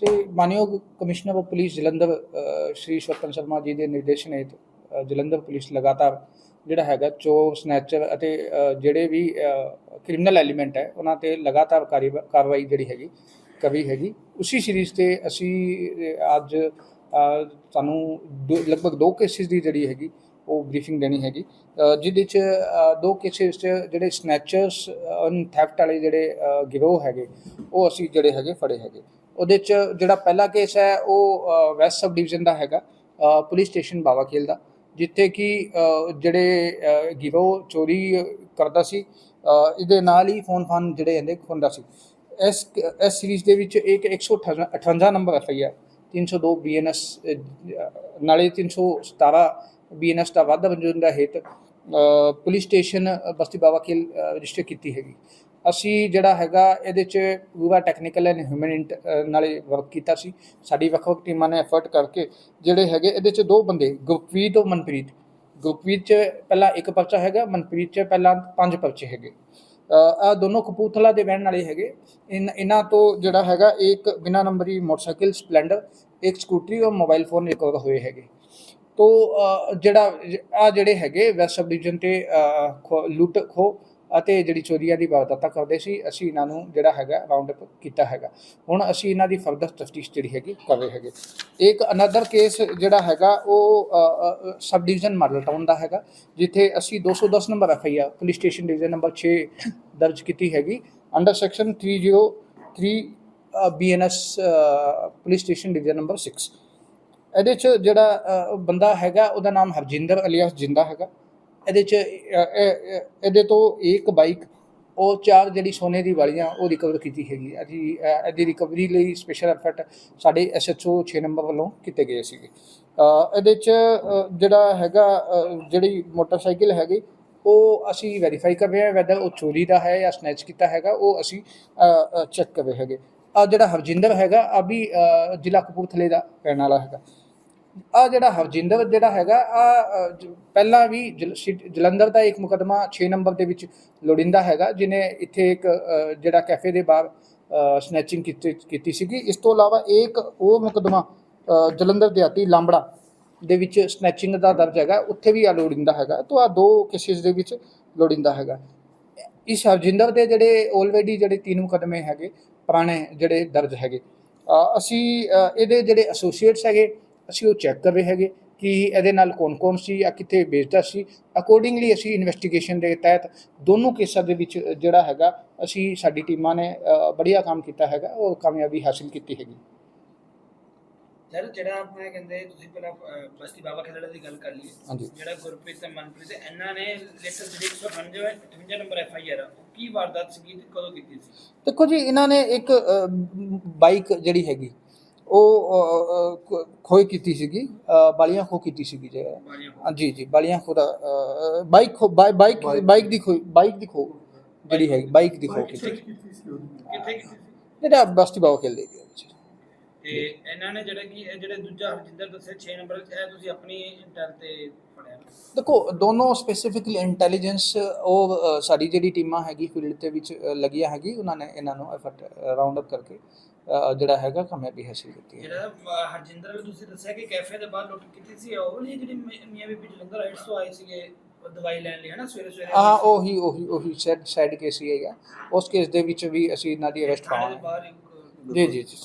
ਤੇ ਮਾਨਯੋਗ commissioner of police Jalandhar Shri Swapan Sharma ji ਦੇ ਨਿਰਦੇਸ਼ਨ ਹੇਠ ਜਲੰਧਰ ਪੁਲਿਸ ਲਗਾਤਾਰ ਜਿਹੜਾ ਹੈਗਾ ਚੋਰ ਸਨੈਚਰ ਅਤੇ ਜਿਹੜੇ ਵੀ ਕ੍ਰਿਮੀਨਲ ਐਲੀਮੈਂਟ ਹੈ ਉਹਨਾਂ ਤੇ ਲਗਾਤਾਰ ਕਾਰੀ- ਕਾਰਵਾਈ ਜਿਹੜੀ ਹੈਗੀ ਕਰ ਹੈਗੀ। ਉਸੇ ਸੀਰੀਜ਼ ਤੇ ਅਸੀਂ ਅੱਜ ਅ, ਸਾਨੂੰ ਦੋ- ਲਗਭਗ ਦੋ ਕੇਸਿਸ ਦੀ ਜਿਹੜੀ ਹੈਗੀ ਉਹ ਬਰੀਫਿੰਗ ਦੇਣੀ ਹੈਗੀ ਜਿਹਦੇ ਚ ਦੋ ਕੇਸਿਸ ਚ ਜਿਹੜੇ ਸਨੈਚਰਸ ਅਨ ਥੈਫਟ ਵਾਲੇ ਜਿਹੜੇ ਗਿਰੋਹ ਹੈਗੇ ਉਹ ਅਸੀਂ ਜਿਹੜੇ ਹੈਗੇ ਫੜੇ ਹੈਗੇ। ਉਹਦੇ ਚ ਜਿਹੜਾ ਪਹਿਲਾ ਕੇਸ ਹੈ ਉਹ ਵੈਸਟ ਸਬ ਡਿਵੀਜ਼ਨ ਦਾ ਹੈਗਾ ਪੁਲਿਸ ਸਟੇਸ਼ਨ ਬਾਵਾ ਖੇਲ ਦਾ ਜਿੱਥੇ ਕਿ ਜਿਹੜੇ ਅ, ਗਿਰੋਹ ਚੋਰੀ ਕਰਦਾ ਸੀ ਇਹਦੇ ਨਾਲ ਹੀ ਫੋਨ ਫਾਨ ਜਿਹੜੇ ਇਹਦੇ ਖੁੰਦਾ ਸੀ। ਇਸ ਇਸ ਸੀਰੀਜ਼ ਦੇ ਵਿੱਚ ਇੱਕ 158 number F I R 302 BNS ਨਾਲੇ 317 ਬੀਐਨਐਸ ਦਾ ਵਾਧਾ ਵਜੂਨ ਦਾ ਹੇਤ ਪੁਲਿਸ ਸਟੇਸ਼ਨ ਬਸਤੀ ਬਾਵਾ ਖੇਲ ਰਜਿਸਟਰ ਕੀਤੀ ਹੈਗੀ। ਅਸੀਂ ਜਿਹੜਾ ਹੈਗਾ ਇਹਦੇ ਚ ਪੂਰਾ ਟੈਕਨੀਕਲ ਐਂਡ ਹਿਊਮਨ ਨਾਲੇ ਵਰਕ ਕੀਤਾ ਸੀ। ਸਾਡੀ ਵੱਖ ਵੱਖ ਟੀਮਾਂ ਨੇ ਐਫਰਟ ਕਰਕੇ ਜਿਹੜੇ ਹੈਗੇ ਇਹਦੇ ਚ ਦੋ ਬੰਦੇ, ਗੁਰਪ੍ਰੀਤ ਤੇ ਮਨਪ੍ਰੀਤ। ਗੁਰਪ੍ਰੀਤ ਚ ਪਹਿਲਾਂ ਇੱਕ ਪਰਚਾ ਹੈਗਾ, ਮਨਪ੍ਰੀਤ ਚ ਪਹਿਲਾਂ ਪੰਜ ਪਰਚੇ ਹੈਗੇ। ਆ ਦੋਨੋਂ ਕਪੂਰਥਲਾ ਦੇ ਰਹਿਣ ਵਾਲੇ ਹੈਗੇ। ਇਨ- ਇਹਨਾਂ ਤੋਂ ਜਿਹੜਾ ਹੈਗਾ ਇੱਕ ਬਿਨਾ ਨੰਬਰੀ ਮੋਟਰਸਾਈਕਲ, ਸਪਲੈਂਡਰ, ਇੱਕ ਸਕੂਟਰੀ ਔਰ ਮੋਬਾਈਲ ਫੋਨ ਰਿਕਵਰ ਹੋਏ ਹੈਗੇ। ਤੋ ਜਿਹੜਾ ਆ ਜਿਹੜੇ ਹੈਗੇ ਵੈਸਟ ਸਬ ਡਿਵੀਜ਼ਨ ਤੇ ਖੋ- ਲੁੱਟ ਖੋ ਅਤੇ ਜਿਹੜੀ ਚੋਰੀਆਂ ਦੀ ਵਾਰਦਾਤਾਂ ਕਰਦੇ ਸੀ, ਅਸੀਂ ਇਹਨਾਂ ਨੂੰ ਜਿਹੜਾ ਹੈਗਾ ਰਾਉਂਡ ਅਪ ਕੀਤਾ ਹੈਗਾ। ਹੁਣ ਅਸੀਂ ਇਹਨਾਂ ਦੀ ਫਰਦਰ ਤਫਤੀਸ਼ ਜਿਹੜੀ ਹੈਗੀ ਕਰ ਰਹੇ ਹੈਗੇ। ਇੱਕ ਅਨਦਰ ਕੇਸ ਜਿਹੜਾ ਹੈਗਾ, ਉਹ ਸਬ ਡਿਵੀਜ਼ਨ ਮਾਡਲ ਟਾਊਨ ਦਾ ਹੈਗਾ, ਜਿੱਥੇ ਅਸੀਂ 210 number F I R police station division number 6 ਦਰਜ ਕੀਤੀ ਹੈਗੀ। Under section 303 BNS police station division number 6 ਇਹਦੇ ਚ ਜਿਹੜਾ ਬੰਦਾ ਹੈਗਾ, ਉਹਦਾ ਨਾਮ ਹਰਜਿੰਦਰ ਅਲੀਆਸ ਜਿੰਦਾ ਹੈਗਾ। ਇਹਦੇ ਚ ਇਹਦੇ ਤੋਂ ਇੱਕ ਬਾਈਕ ਉਹ ਚਾਰ ਜਿਹੜੀ ਸੋਨੇ ਦੀ ਵਾਲੀਆਂ, ਉਹ ਰਿਕਵਰ ਕੀਤੀ ਹੈਗੀ ਅਸੀਂ ਇਹਦੀ ਰਿਕਵਰੀ ਲਈ ਸਪੈਸ਼ਲ ਐਫਰਟ ਸਾਡੇ ਐਸਐਚਓ 6 ਨੰਬਰ ਵੱਲੋਂ ਕੀਤੇ ਗਏ ਸੀਗੇ। ਇਹਦੇ ਚ ਜਿਹੜਾ ਹੈਗਾ ਜਿਹੜੀ ਮੋਟਰਸਾਈਕਲ ਹੈਗੀ, ਉਹ ਅਸੀਂ ਵੈਰੀਫਾਈ ਕਰ ਰਹੇ ਹਾਂ ਵੈਦਰ ਉਹ ਚੋਰੀ ਦਾ ਹੈ ਜਾਂ ਸਨੈਚ ਕੀਤਾ ਹੈਗਾ, ਉਹ ਅਸੀਂ ਚੈੱਕ ਕਰ ਰਹੇ ਹੈਗੇ। ਆ ਜਿਹੜਾ ਹਰਜਿੰਦਰ ਹੈਗਾ ਆ ਵੀ ਜ਼ਿਲ੍ਹਾ ਕਪੂਰਥਲੇ ਦਾ ਰਹਿਣ ਵਾਲਾ ਹੈਗਾ। ਆ ਜਿਹੜਾ ਹਰਜਿੰਦਰ ਜਿਹੜਾ ਹੈਗਾ, ਆ ਪਹਿਲਾਂ ਵੀ ਜਲ- ਸਿਟ- ਜਲੰਧਰ ਦਾ ਇੱਕ ਮੁਕਦਮਾ 6 ਨੰਬਰ ਦੇ ਵਿੱਚ ਲੋੜਿੰਦਾ ਹੈਗਾ ਜਿਨੇ ਇੱਥੇ ਇੱਕ ਜਿਹੜਾ ਕੈਫੇ ਦੇ ਬਾਹਰ ਸਨੈਚਿੰਗ ਕੀਤੀ ਸੀਗੀ। ਇਸ ਤੋਂ ਇਲਾਵਾ ਇੱਕ ਉਹ ਮੁਕਦਮਾ ਜਲੰਧਰ ਦੇ ਆਤੀ ਲਾਂਬੜਾ ਦੇ ਵਿੱਚ ਸਨੈਚਿੰਗ ਦਾ ਦਰਜ ਹੈਗਾ, ਉੱਥੇ ਵੀ ਆ ਲੋੜਿੰਦਾ ਹੈਗਾ। ਤੋਂ ਆ ਦੋ ਕੇਸਿਸ ਦੇ ਵਿੱਚ ਲੋੜਿੰਦਾ ਹੈਗਾ। ਇਸ ਹਰਜਿੰਦਰ ਦੇ ਜਿਹੜੇ ਆਲਰੇਡੀ ਜਿਹੜੇ ਤਿੰਨ ਮੁਕਦਮੇ ਹੈਗੇ, ਪੁਰਾਣੇ ਜਿਹੜੇ ਦਰਜ ਹੈਗੇ। ਅਸੀਂ ਇਹਦੇ ਜਿਹੜੇ ਐਸੋਸੀਏਟਸ ਹੈਗੇ ਅਸੀਂ ਉਹ ਚੈੱਕ ਕਰ ਰਹੇ ਹੈਗੇ ਕਿ ਇਹਦੇ ਨਾਲ ਕੌਣ-ਕੌਣ ਸੀ ਜਾਂ ਕਿੱਥੇ ਵੇਚਦਾ ਸੀ। ਅਕੋਰਡਿੰਗਲੀ ਅਸੀਂ ਇਨਵੈਸਟੀਗੇਸ਼ਨ ਦੇ ਤਹਿਤ ਦੋਨੋਂ ਕੇਸਾਂ ਦੇ ਵਿੱਚ ਜਿਹੜਾ ਹੈਗਾ ਅਸੀਂ ਸਾਡੀ ਟੀਮਾਂ ਨੇ ਬੜੀਆ ਕੰਮ ਕੀਤਾ ਹੈਗਾ ਉਹ ਕਾਮਯਾਬੀ ਹਾਸਿਲ ਕੀਤੀ ਹੈਗੀ। ਸਰ ਜਿਹੜਾ ਆਪਣਾ ਕਹਿੰਦੇ ਤੁਸੀਂ ਪਹਿਲਾਂ ਬਸਤੀ ਬਾਬਾ ਖੇਲੜਾ ਦੀ ਗੱਲ ਕਰ ਲਈ ਜਿਹੜਾ ਗੁਰਪ੍ਰੀਤ ਤੇ ਮਨਪ੍ਰੀਤ ਤੇ ਇਹਨਾਂ ਨੇ ਲੇਟਰ ਜਿਹੜੀ 158 58 ਨੰਬਰ ਐਫ ਆਈ ਆਰ ਉਹ ਕੀ ਵਾਰਦਾਤ ਸੀ ਕਦੋਂ ਕੀਤੀ ਸੀ? ਦੇਖੋ ਜੀ ਇਹਨਾਂ ਨੇ ਇੱਕ ਬਾਈਕ ਜਿਹੜੀ ਹੈਗੀ ਉਹ ਖੋਏ ਕੀਤੀ ਸੀਗੀ ਬਾਲੀਆਂ ਖੋ ਕੀਤੀ ਸੀਗੀ ਜੇ। ਹਾਂ, ਜੀ ਜੀ ਬਾਲੀਆਂ ਖੋ ਦਾ ਬਾਈਕ ਖੋ ਬਾਈ- ਬਾਈਕ ਬਾਈਕ। ਦੀ ਖੋ ਬਾਈਕ ਦੀ ਖੋ ਜਿਹੜੀ ਹੈਗੀ ਬਾਈਕ ਦੀ ਖੋ ਕੀਤੀ ਕਿੱਥੇ ਕੀਤੀ ਸੀ ਜਿਹੜਾ ਬਸਤੀ ਬਾਵਾ ਖੇਲ ਦੇ ਏਰੀਆ ਵਿੱਚ। ਤੇ ਇਹਨਾਂ ਨੇ ਜਿਹੜਾ ਕਿ ਇਹ ਜਿਹੜੇ ਦੂਜਾ ਹਰਜਿੰਦਰ ਦੱਸਿਆ 6 ਨੰਬਰ ਇਹ ਤੁਸੀਂ ਆਪਣੀ ਇੰਟੈਲ ਤੇ ਦੇਖੋ ਦੋਨੋਂ ਸਪੈਸੀਫਿਕਲੀ ਇੰਟੈਲੀਜੈਂਸ ਉਹ ਸਾਡੀ ਜਿਹੜੀ ਟੀਮਾਂ ਹੈਗੀ ਫੀਲਡ ਦੇ ਵਿੱਚ ਲੱਗੀਆਂ ਹੈਗੀ ਉਹਨਾਂ ਨੇ ਇਹਨਾਂ ਨੂੰ ਐਫਰਟ ਰਾਉਂਡ ਅਪ ਕਰਕੇ। ਜਿਹੜਾ ਹੈਗਾ ਕਾਮਯਾਬੀ ਹਾਸਿਲ ਕੀਤੀ ਹੈ। ਜਿਹੜਾ ਹਰਜਿੰਦਰ ਨੂੰ ਤੁਸੀਂ ਦੱਸਿਆ ਕਿ ਕੈਫੇ ਦੇ ਬਾਹਰ ਲੁੱਟ ਕੀਤੀ ਸੀ ਉਹ ਵਾਲੀ ਜਿਹੜੀ ਮੀਆਂ ਬੀਬੀ ਜਲੰਧਰ ਰਾਈਟਸ ਤੋਂ ਆਏ ਸੀਗੇ ਦਵਾਈ ਲੈਣ ਲਈ ਹਨਾ ਸਵੇਰੇ ਸਵੇਰੇ? ਹਾਂ ਉਹੀ ਉਹੀ ਉਹੀ ਸਾਈਡ ਸਾਈਡ ਕੇਸ ਹੀ ਹੈਗਾ। ਉਸ ਕੇਸ ਦੇ ਵਿੱਚ ਵੀ ਅਸੀਂ ਇਹਨਾਂ ਦੀ ਅਰੈਸਟ ਪਾਵਾਂਗੇ ਜੀ ਜੀ ਜੀ।